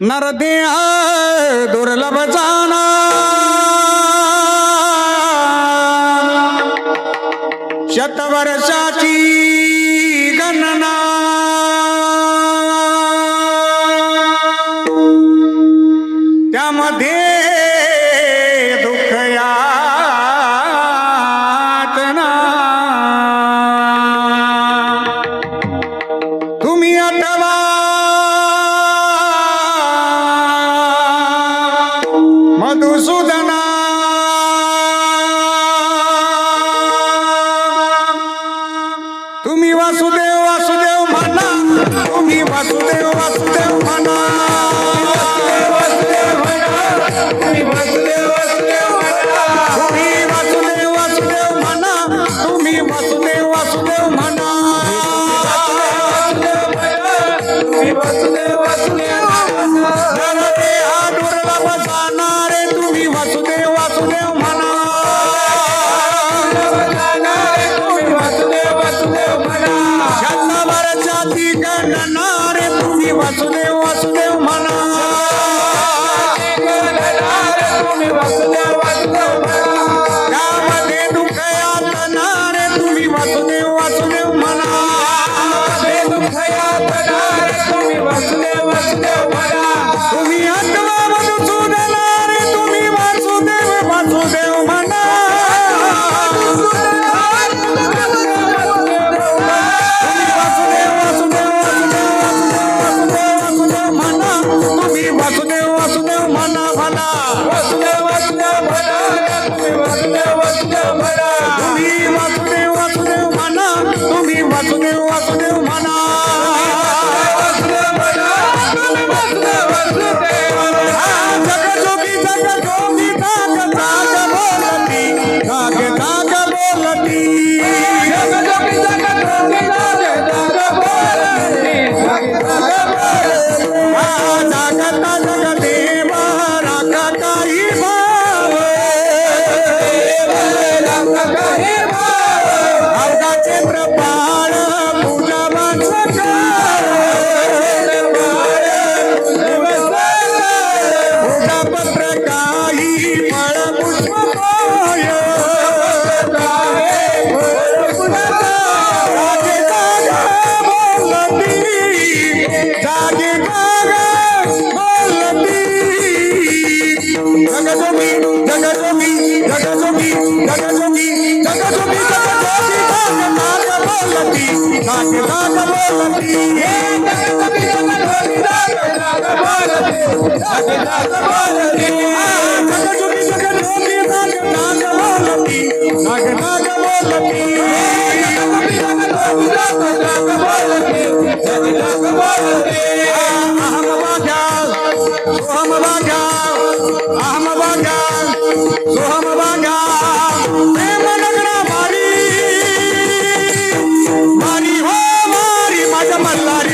नरदिया दुर्लभ जाना शतवर्षाची Ahmad Bangal, Soham Bangal, the man, Lord.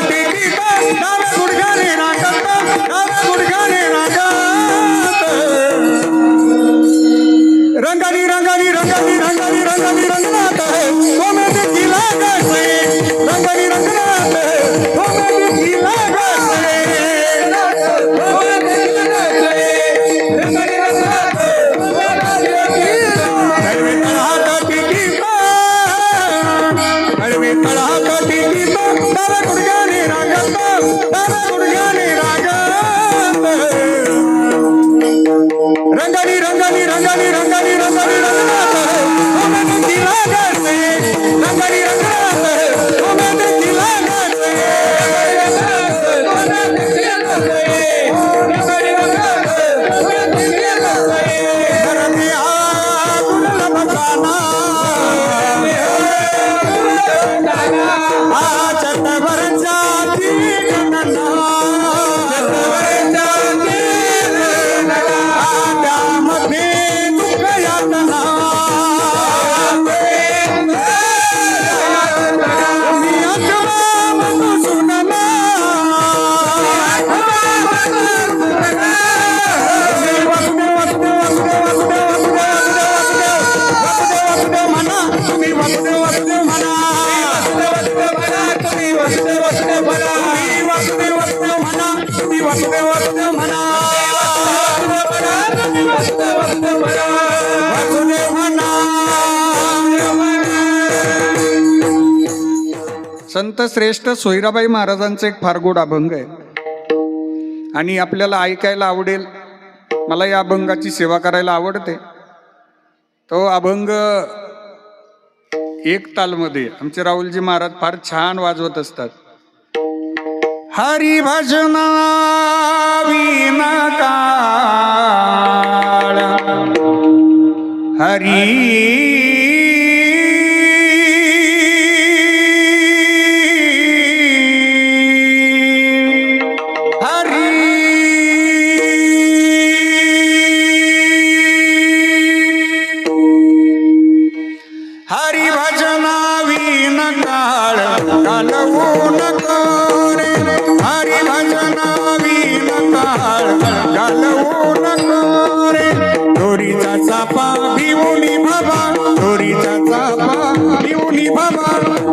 संत श्रेष्ठ सोयराबाई महाराजांचं एक फार गोड अभंग आहे. आणि आपल्याला ऐकायला आवडेल मला या अभंगाची सेवा करायला आवडते. तो अभंग एक तालमध्ये आमचे राहुलजी महाराज फार छान वाजवत असतात. हरी भजना विना काळ हरी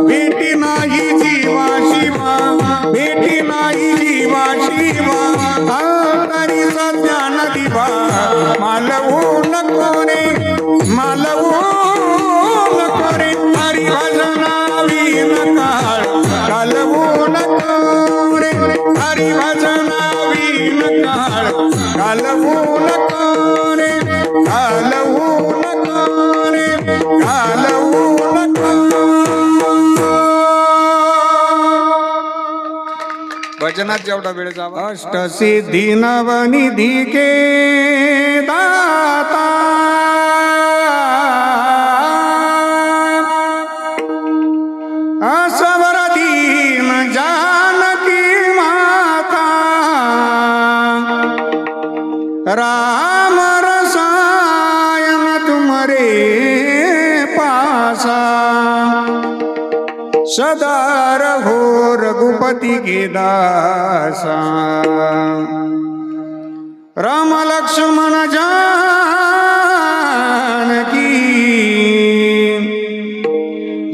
भेटी नाही जीवा शिवा भेटी नाही जीवा शिवा. तरीचा ज्ञान दिवा मालवू नको रे. भजनात जेवढा वेळ जावा. अष्टसिद्धी नवनिधी के दाता सदा रघो रघुपति के दासा राम लक्ष्मण जान की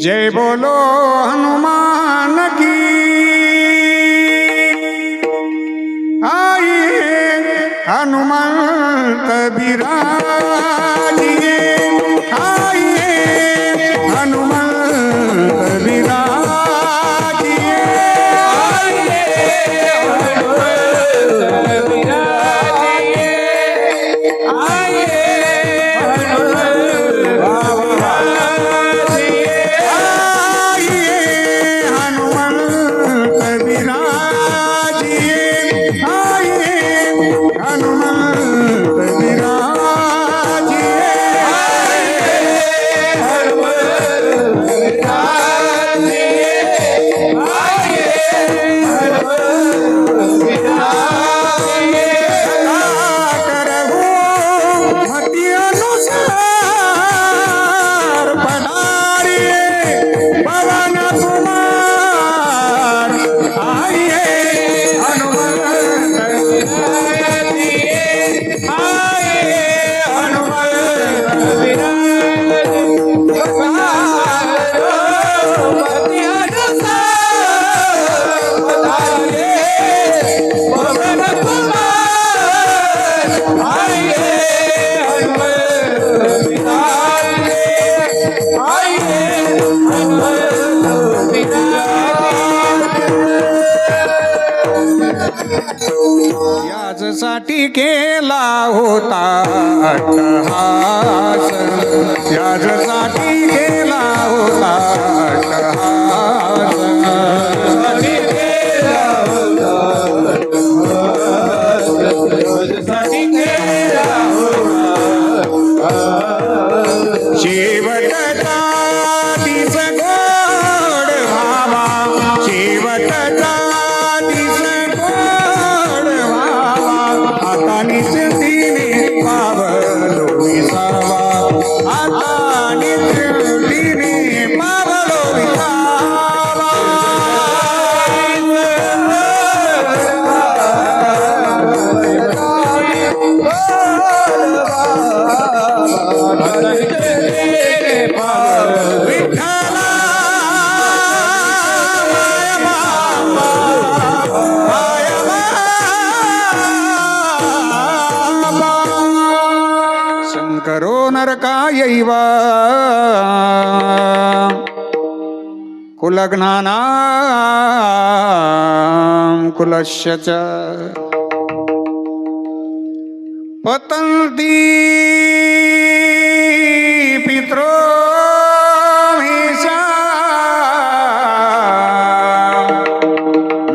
जय बोलो हनुमान की। आइए हनुमंत बिराजिए heart. करो नरकायैव कुलग्नाना कुलस्य च। पतन्ति पित्रो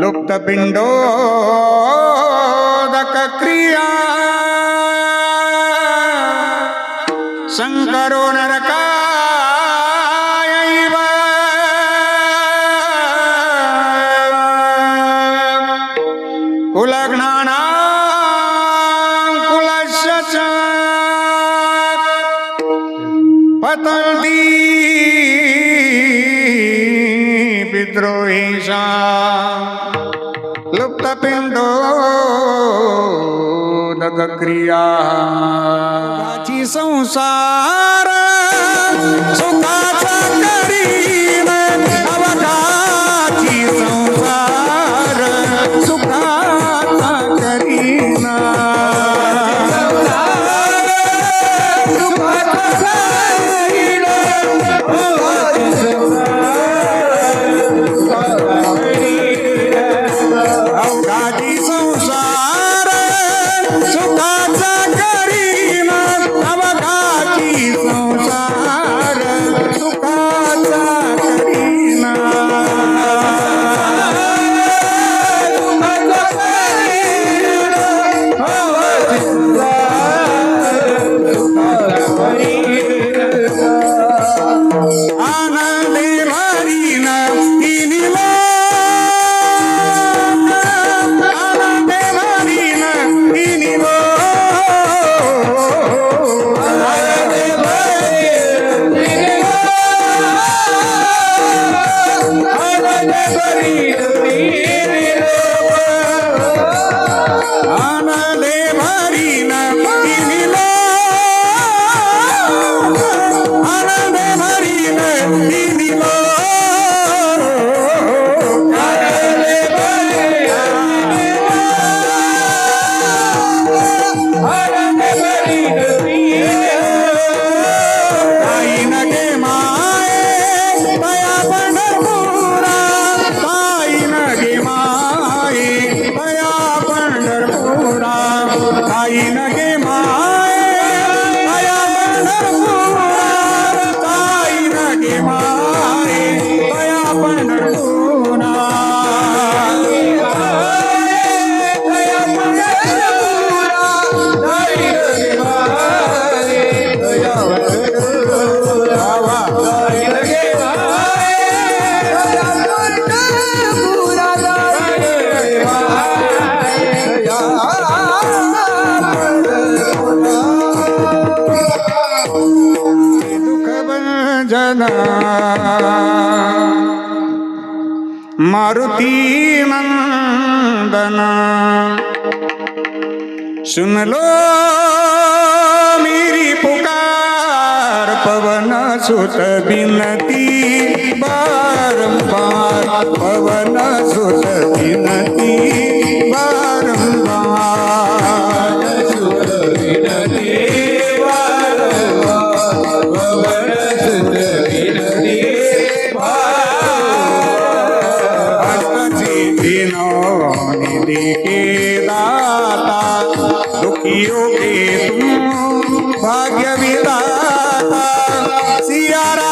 लुप्तपिण्डो शङ्करो नरकायैव। कुलघ्नानां कुलस्य च। पतन्ति विद्रोहीशा लुप्तपिण्डो दगक्रिया ಸಂಸಾರ ಸುಖ मारुती नंदन सुन लो मेरी पुकार पवन सुत बिनती बार पवन सुत बिनती दाता दुखियों के तू भाग्य विदाता सियारा